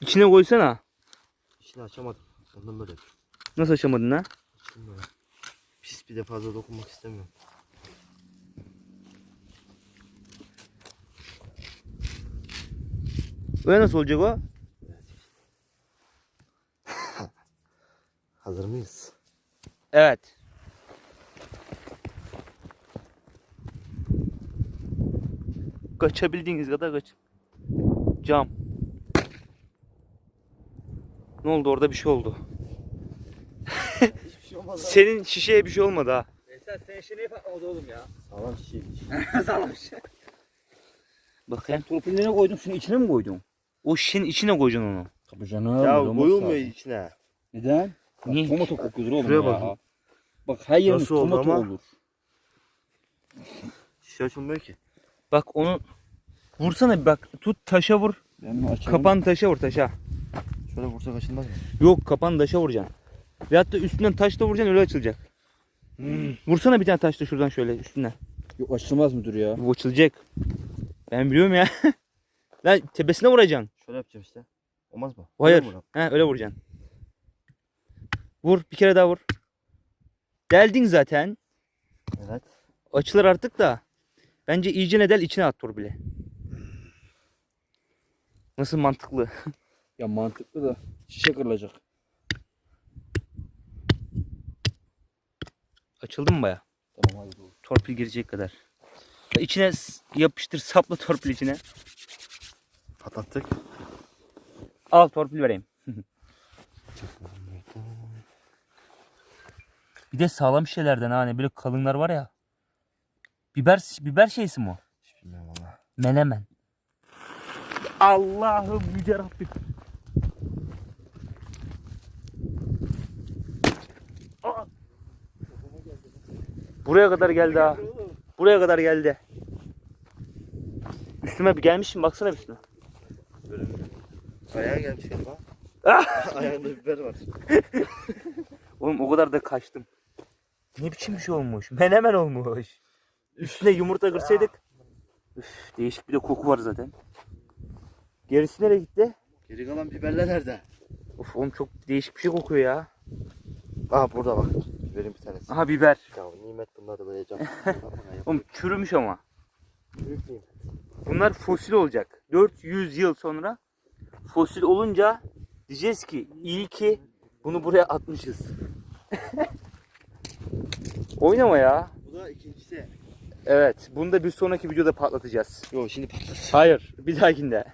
İçine koysana. İçini açamadım. Ondan böyle. Nasıl açamadın ha? Böyle. Pis bir de fazla dokunmak istemiyorum. Öyle nasıl olacak o? Hazır mıyız? Evet. Kaçabildiğiniz kadar kaç. Cam. Ne oldu orada bir şey oldu. Hiçbir şey olmaz. Senin şişeye bir şey olmadı ha. Esas sen işe ne patladı oğlum ya? Sağlam şişeymiş. Salamış. Bakayım. Torpillerine koydun şunu içine mi koydun? O şişenin içine koyacaksın onu. Tabii canım. Ya olmaz koyulmuyor içine. Neden? Niye? Bak, tomato kokuyordur oğlum Şuraya ya. bak. Bak her yerimiz Nasıl oldu tomato ama? olur. Şişe açılmıyor ki. Bak onu vursana bir bak. Tut taşa vur. Ben mi açayım? Kapan taşa vur taşa. Şöyle vursak açılmaz mı? Yok kapan taşa vuracaksın. Veyahut da üstünden taş da vuracaksın öyle açılacak. Vursana bir tane taş da şuradan şöyle üstünden. Yok açılmaz mıdır ya? Bu açılacak. Ben biliyorum ya. Lan tepesine vuracaksın. Şöyle yapacağım işte. Olmaz mı? Hayır. Öyle? He öyle vuracaksın. Vur bir kere daha vur. Deldin zaten. Evet. Açılır artık da. Bence iyice ne del içine at bile. Nasıl mantıklı? Ya mantıklı da şişe kırılacak. Açıldı mı baya? Tamam hadi dur. Torpil girecek kadar. İçine yapıştır sapla torpil içine. Patlattık. Al torpil vereyim. bir de sağlam şeylerden ha hani böyle kalınlar var ya. Biber biber şeysi mi o? Hiç bilmiyorum valla. Menemen. Allah'ım yüce Rabbim. Buraya kadar geldi ha. Buraya kadar geldi. Üstüme bir gelmişim baksana bir üstüne. Ayağa gelmiş galiba. Ah! Ayağında biber var. Oğlum o kadar da kaçtım. Ne biçim bir şey olmuş? Menemen olmuş. Üstüne yumurta kırsaydık. Üf, değişik bir de koku var zaten. Gerisi nereye gitti? Geri kalan biberler nerede? Of oğlum çok değişik bir şey kokuyor ya. Aa burada bak. Biberin bir tanesi. Aha biber. Ya nimet bunlar da böyle cam. Oğlum çürümüş ama. Büyük nimet. Bunlar fosil olacak. 400 yıl sonra fosil olunca diyeceğiz ki iyi ki bunu buraya atmışız. Oynama ya. Bu da ikincisi. Evet. Bunu da bir sonraki videoda patlatacağız. Yo şimdi patlat. Hayır. Bir dahakinde.